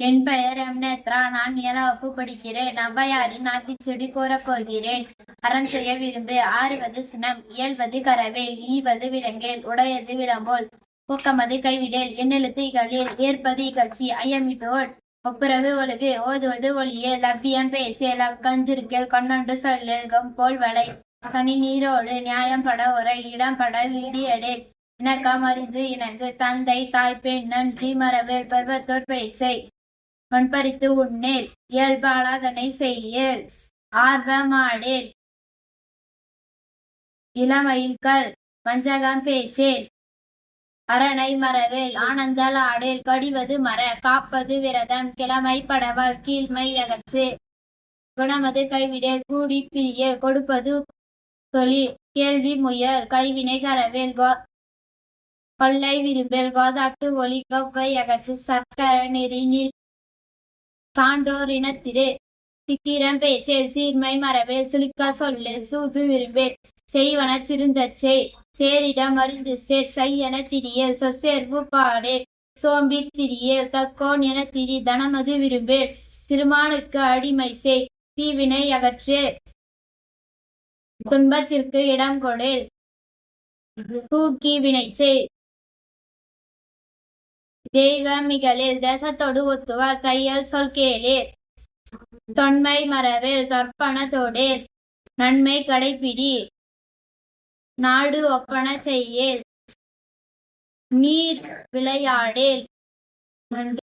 என் பெயர் எம் நேத்ரா. நான் ஏழாம் படிக்கிறேன். ஔவையாரின் ஆத்திச்செடி செடி போகிறேன். அறம் செய்ய விரும்பு. ஆறுவது சினம் இயல்வது கரவேல் ஈவது விலங்கேல் உடையது விளம்போல் ஊக்கமது கைவிடேல் எண்ணெழுத்து இகழில் ஏற்பது இகழ்ச்சி ஐயமிட்டோர். ஒப்புரவு ஒழுகு ஓதுவது ஒளியே லவ்வியம் பேசிய லக்கஞ்சிருக்கேல் கண்ணொன்று சொல்லெல்கம் போல் வளை. தனி நீரோடு நியாயம் பட உரை இடம் பட வீடியடே இணக்கம் அறிந்து இணங்கு தந்தை தாய் பெண் நன்றி மரவேல் பருவத்தோர் பேசை. பண்பறித்து உண்ணேல் இயல்பாளாதனை செய்யேல் ஆர்வமாடேல். இளமயில்கள் வஞ்சகம் பேசேல் அரணை மறவேல் ஆனந்தல் ஆடேல் கடிவது மர காப்பது விரதம் கிழமை படவல் கீழ்மை அகற்று. குணமது கைவிடேல் கூடி பிரிய கொடுப்பது தொழில் கேள்வி முயல் கைவினை கரவேல் கோ கொள்ளை விரும்பேல் கோதாட்டு ஒளி கவ்வை அகற்று சர்க்கரை நெறி நீர் சான்றோர் இனத்திலே சித்திரம் பேச்சே சீர்மை மரவேல் சுழிக்கா சொல்லு சூது விரும்பேல் செய்வன திருந்தச்சே சேரிடம் அறிந்து சேர் செய்யன திரியல் சொற்சேர்வு பாடே சோம்பி திரியல் தக்கோன் என திரி தனமது விரும்பேல் திருமானுக்கு அடிமை செய் தீவினை அகற்று துன்பத்திற்கு இடம் கொடேல் தூக்கி வினை செய் தெய்வமிகளில் தேசத்தோடு ஒத்துவார் தையல் சொல் கேளீர் தொன்மை மரபில் தர்ப்பணத்தோடேல் நன்மை கடைப்பிடி நாடு ஒப்பன செய்யேல் நீர் விளையாடேல் நன்றி